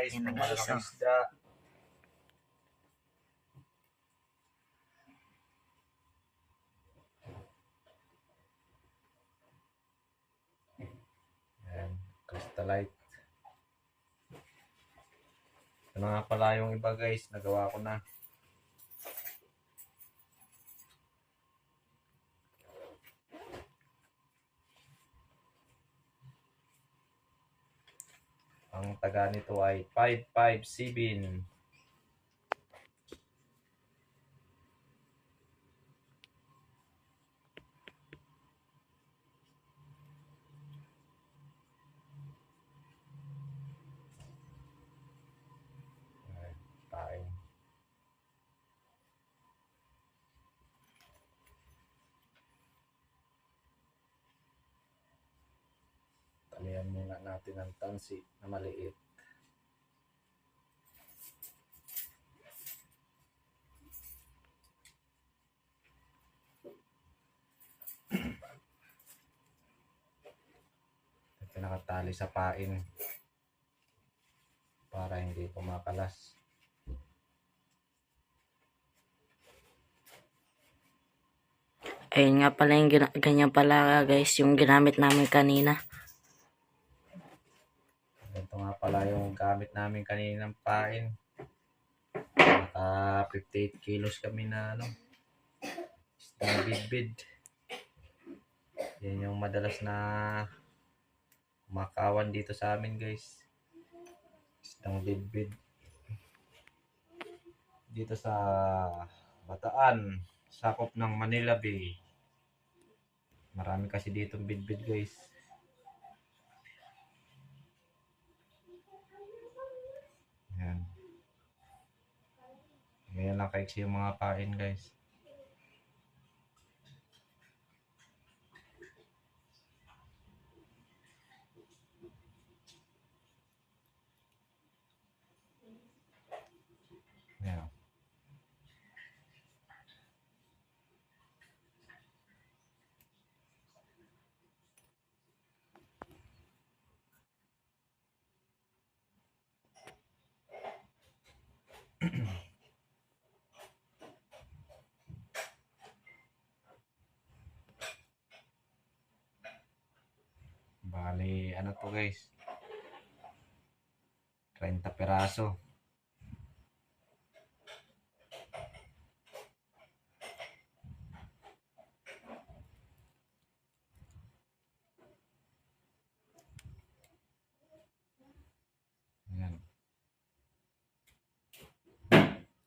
guys. Malaking oh. isda. Ayan, crystallite. Ito na nga pala yung iba guys, nagawa ko na. Ang taga nito ay 557. Ayan, Tayo. Talian muna natin ang tansi na maliit. Ito nakatali sa pain para hindi pumakalas. Ayun nga pala yung ganyan pala guys yung ginamit namin kanina. Ito nga pala yung gamit namin kaninang pain. Naka 58 kilos kami na ano. Isang bidbid. Yan yung madalas na makawan dito sa amin guys. Isang bidbid. Dito sa Bataan, sakop ng Manila Bay. Marami kasi dito bidbid guys. Yan. Ganyan lang kaiksi yung mga pain guys. Yan. Bali, ano to guys? 30 peraso. Yan.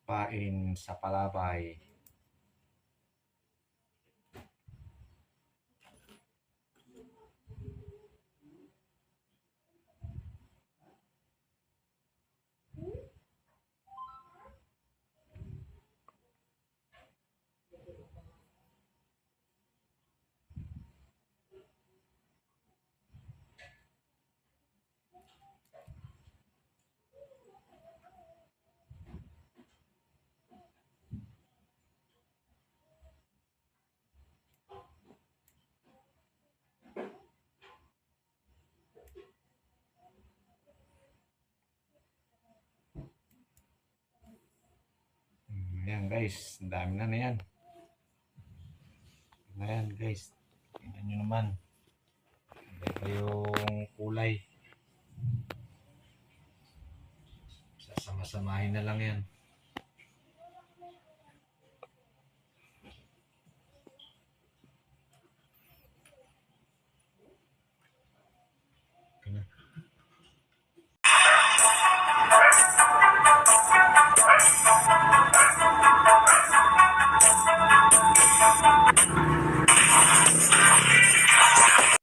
Pain sa palabay. Mm, Ayan guys, ang dami na na yan. Ayan guys, tingnan nyo naman. Ito yung kulay. Sasama-samahin na lang yan.